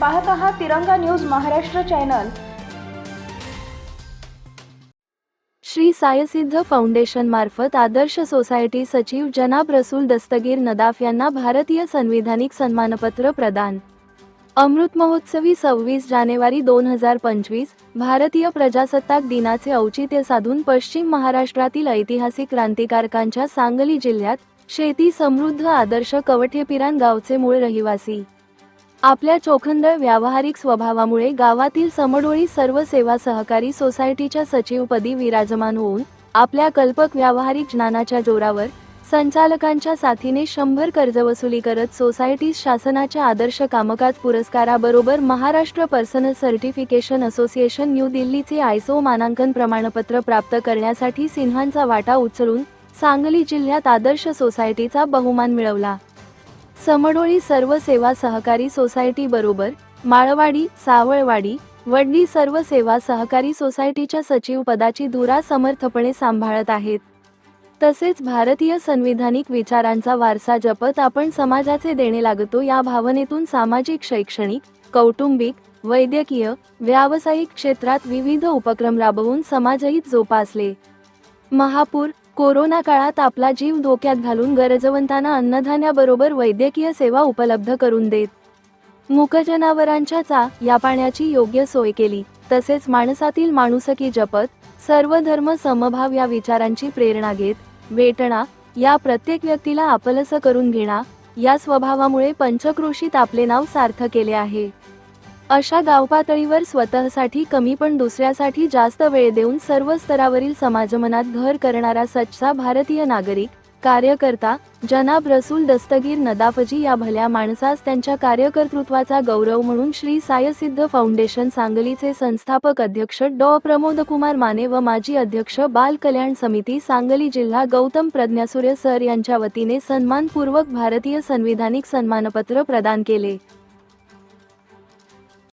पाहत आहात Tiranga news Maharashtra channel. Shri Saisiddh foundation मार्फत आदर्श सोसायटी सचिव जनाब रसूल दस्तगीर नदाफ यांना भारतीय संविधानिक सन्मानपत्र प्रदान. अमृत महोत्सवी सव्वीस जानेवारी दोन हजार पंचवीस भारतीय प्रजासत्ताक दिनाचे औचित्य साधून पश्चिम महाराष्ट्रातील ऐतिहासिक क्रांतिकारकांच्या सांगली जिल्ह्यात शेती समृद्ध आदर्श कवठेपिरान गावचे मूळ रहिवासी. आपल्या चोखंदळ व्यावहारिक स्वभावामुळे गावातील समडोळी सर्व सेवा सहकारी सोसायटीच्या सचिवपदी विराजमान होऊन आपल्या कल्पक व्यावहारिक ज्ञानाच्या जोरावर संचालकांच्या साथीने शंभर कर्जवसुली करत सोसायटी शासनाच्या आदर्श कामकाज पुरस्काराबरोबर Maharashtra personal certification association new दिल्लीचे आयसो मानांकन प्रमाणपत्र प्राप्त करण्यासाठी सिन्हांचा वाटा उचलून सांगली जिल्ह्यात आदर्श सोसायटीचा बहुमान मिळवला. समडोळी सर्व सेवा सहकारी सोसायटी बरोबर माळवाडी सावळवाडी वडली सर्व सेवा सहकारी सोसायटीच्या सचिव पदाची धुरा समर्थपणे सांभाळत आहेत. तसेच भारतीय संविधानिक विचारांचा वारसा जपत आपण समाजाचे देणे लागतो या भावनेतून सामाजिक शैक्षणिक कौटुंबिक वैद्यकीय व्यावसायिक क्षेत्रात विविध उपक्रम राबवून समाजहित जोपासले. महापूर कोरोना काळात आपला जीव धोक्यात घालून गरजवंतांना अन्नधान्याबरोबर वैद्यकीय सेवा उपलब्ध करून देत. मुक जनावरांच्या चा या पाण्याची योग्य सोय केली तसेच माणसातील माणुसकी जपत सर्व धर्म समभाव या विचारांची प्रेरणा घेत वेटणा या प्रत्येक व्यक्तीला आपलस करून घेणा या स्वभावामुळे पंचक्रोशीत आपले नाव सार्थ केले आहे. अशा गावपातळीवर स्वतःसाठी कमी पण दुसऱ्यासाठी जास्त वेळ देऊन सर्व स्तरावरील समाजमनात घर करणारा सच्चा भारतीय नागरिक कार्यकर्ता जनाब रसूल दस्तगीर नदाफजी या भल्या माणसास त्यांच्या कार्यकर्तृत्वाचा गौरव म्हणून श्री सायसिद्ध फाउंडेशन सांगलीचे संस्थापक अध्यक्ष डॉ. प्रमोदकुमार माने व माजी अध्यक्ष बाल कल्याण समिती सांगली जिल्हा गौतम प्रज्ञासूर्य सर यांच्या वतीने सन्मानपूर्वक भारतीय संविधानिक सन्मानपत्र प्रदान केले.